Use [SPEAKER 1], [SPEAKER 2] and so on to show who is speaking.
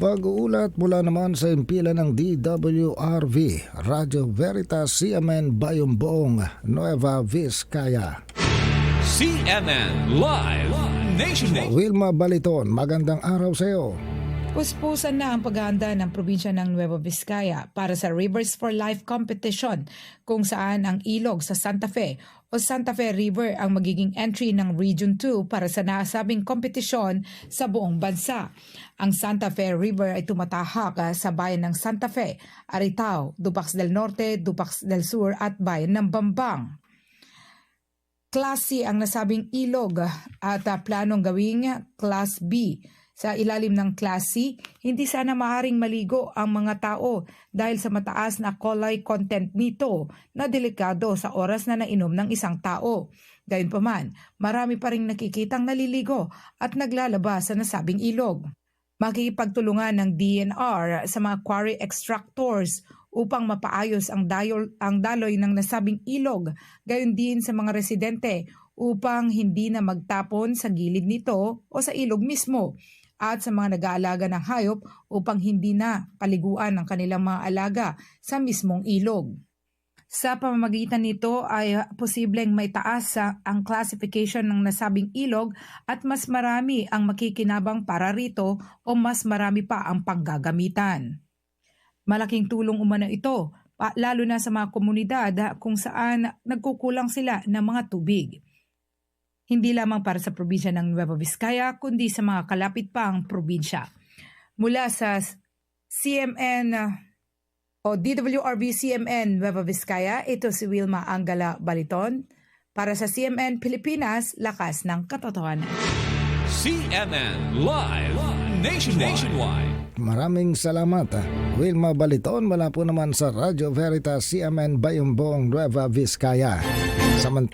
[SPEAKER 1] Pag-uulat mula naman sa impila ng DWRV, Radyo Veritas CMN Bayumbong, Nueva Vizcaya.
[SPEAKER 2] CNN Live Nationwide.
[SPEAKER 1] Wilma Baliton, magandang araw sa iyo.
[SPEAKER 3] Puspusan na ang paghahanda ng probinsya ng Nueva Vizcaya para sa Rivers for Life competition kung saan ang ilog sa Santa Fe o Santa Fe River ang magiging entry ng Region 2 para sa nasabing kompetisyon sa buong bansa. Ang Santa Fe River ay tumatahak ah, sa bayan ng Santa Fe, Aritao, Dupax del Norte, Dupax del Sur at bayan ng Bambang. Klase ang nasabing ilog ah, at ah, planong gawing Class B. Sa ilalim ng Class hindi sana maaring maligo ang mga tao dahil sa mataas na kolay content nito na delikado sa oras na nainom ng isang tao. Gayunpaman, marami pa rin nakikitang naliligo at naglalabas sa nasabing ilog. Makikipagtulungan ng DNR sa mga quarry extractors upang mapaayos ang, dayol, ang daloy ng nasabing ilog, gayon din sa mga residente upang hindi na magtapon sa gilid nito o sa ilog mismo at sa mga nag-aalaga ng hayop upang hindi na paliguan ang kanilang mga alaga sa mismong ilog. Sa pamamagitan nito ay posibleng may taas sa ang classification ng nasabing ilog at mas marami ang makikinabang para rito o mas marami pa ang panggagamitan. Malaking tulong umano ito, lalo na sa mga komunidad kung saan nagkukulang sila ng mga tubig. Hindi lamang para sa probinsya ng Nueva Vizcaya, kundi sa mga kalapit pang probinsya. Mula sa CMN o DWRV CMN Nueva Vizcaya, ito si Wilma Angala Baliton. Para sa CMN Pilipinas, lakas ng katotohanan.
[SPEAKER 2] CNN Live Nationwide. Nationwide.
[SPEAKER 1] Maraming salamat. ah. Wilma Baliton mula po naman sa Radyo Veritas CMN Bayumbong, Nueva Vizcaya. Samantala